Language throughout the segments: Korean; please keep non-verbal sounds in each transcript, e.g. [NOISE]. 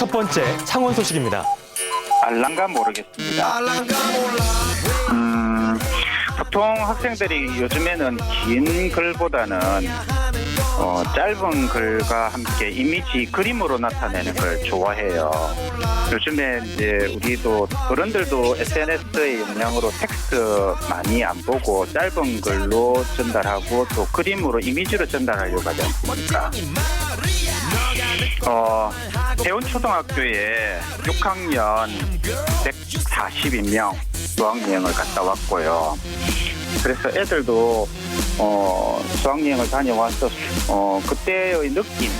첫 번째 창원 소식입니다. 알랑가 모르겠습니다. 음, 보통 학생들이 요즘에는 긴 글보다는 어, 짧은 글과 함께 이미지 그림으로 나타내는 걸 좋아해요. 요즘에 이제 우리도 어른들도 SNS의 영향으로 텍스트 많이 안 보고 짧은 글로 전달하고 또 그림으로 이미지로 전달하려고 하지 않습니까? 어, 대운초등학교에 6학년 142명 수학여행을 갔다 왔고요. 그래서 애들도 어, 수학여행을 다녀와서 어, 그때의 느낌,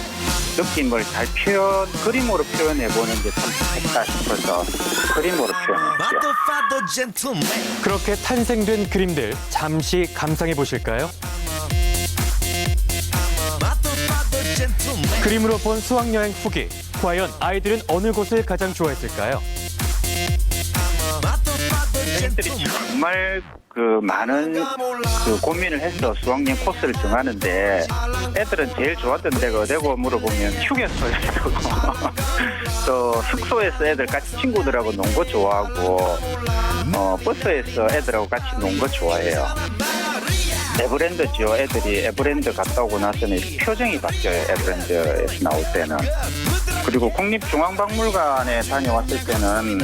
느낌을 잘 표현, 그림으로 표현해 보는 게 참 좋겠다 싶어서 그림으로 표현했죠. 그렇게 탄생된 그림들 잠시 감상해 보실까요? 그림으로 본 수학여행 후기. 과연 아이들은 어느 곳을 가장 좋아했을까요? 애들이 정말 그 많은 그 고민을 해서 수학여행 코스를 정하는데 애들은 제일 좋았던 데가 어디고 물어보면 휴게소였고 [LAUGHS] 또 숙소에서 애들 같이 친구들하고 논거 좋아하고 어, 버스에서 애들하고 같이 논거 좋아해요. 에버랜드죠. 애들이 에버랜드 갔다 오고 나서는 표정이 바뀌어요. 에버랜드에서 나올 때는. 그리고 국립중앙박물관에 다녀왔을 때는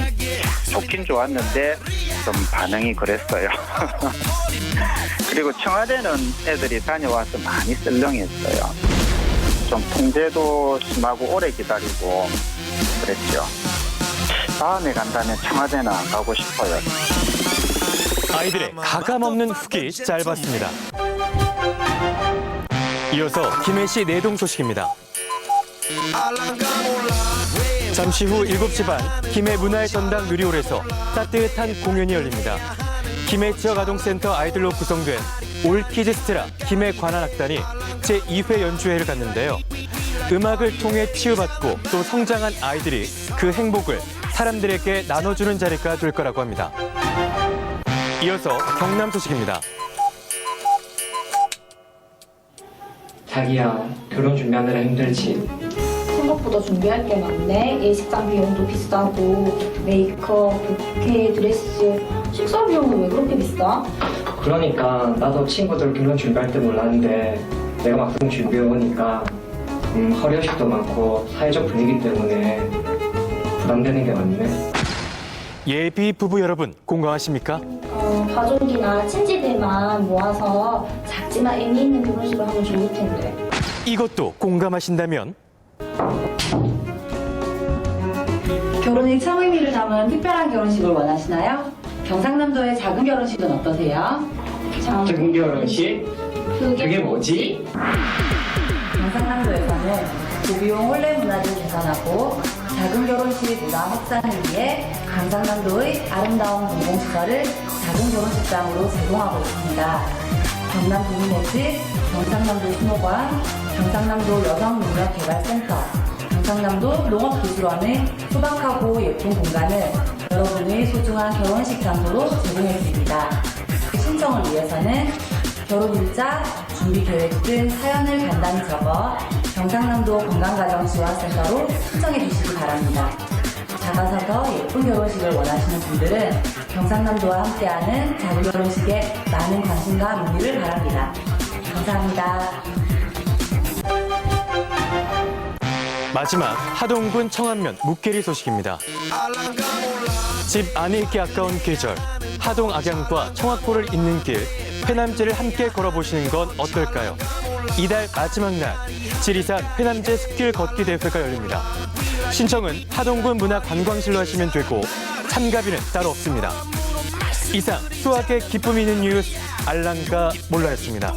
좋긴 좋았는데 좀 반응이 그랬어요. [LAUGHS] 그리고 청와대는 애들이 다녀와서 많이 썰렁했어요. 좀 통제도 심하고 오래 기다리고 그랬죠. 다음에 간다면 청와대나 가고 싶어요. 아이들의 가감 없는 후기 짧았습니다. 이어서 김해시 내동 소식입니다. 잠시 후 7시 반 김해 문화의 전당 누리홀에서 따뜻한 공연이 열립니다. 김해 지역아동센터 아이들로 구성된 올키즈스트라 김해 관악단이 제2회 연주회를 갔는데요. 음악을 통해 치유받고 또 성장한 아이들이 그 행복을 사람들에게 나눠주는 자리가 될 거라고 합니다. 이어서 경남 소식입니다. 자기야 결혼 준비하느라 힘들지 생각보다 준비할 게 많네. 예식장 비용도 비싸고 메이크업, 부케, 드레스, 식사 비용은 왜 그렇게 비싸? 그러니까 나도 친구들 결혼 준비할 때 몰랐는데 내가 막상 준비해 보니까 음, 허례식도 많고 사회적 분위기 때문에 부담되는 게 많네 예비 부부 여러분 공감하십니까? 어, 가족이나 친지들만 모아서 작지만 의미 있는 결혼식을 하면 좋을 텐데. 이것도 공감하신다면 결혼의 참 의미를 담은 특별한 결혼식을 원하시나요? 경상남도의 작은 결혼식은 어떠세요? 작은 결혼식? 그게 뭐지? 경상남도에서는 고비용 혼례 문화를 개선하고 작은 결혼식 문화 확산을 위해 경상남도의 아름다운 공공시설을 작은 결혼식장으로 제공하고 있습니다. 경남 부문네트, 경상남도 수목원, 경상남도 여성능력개발센터, 경상남도 농업기술원의 소박하고 예쁜 공간을 여러분의 소중한 결혼식 장소로 제공했습니다. 그 신청을 위해서는 결혼 일자, 준비 계획 등 사연을 간단히 적어 경상남도 건강가정지원센터로 신청해 주시기 바랍니다. 작아서 더 예쁜 결혼식을 원하시는 분들은 경상남도와 함께하는 작은 결혼식에 많은 관심과 문의를 바랍니다. 감사합니다. 마지막 하동군 청안면 묵계리 소식입니다. 집 안에 있기 아까운 계절 하동 악양과 청학포를 잇는 길 회남제를 함께 걸어보시는 건 어떨까요? 이달 마지막 날 지리산 회남제 숲길 걷기 대회가 열립니다. 신청은 하동군 문화관광실로 하시면 되고 참가비는 따로 없습니다. 이상 수학의 기쁨이 있는 뉴스 알랑가 몰라였습니다.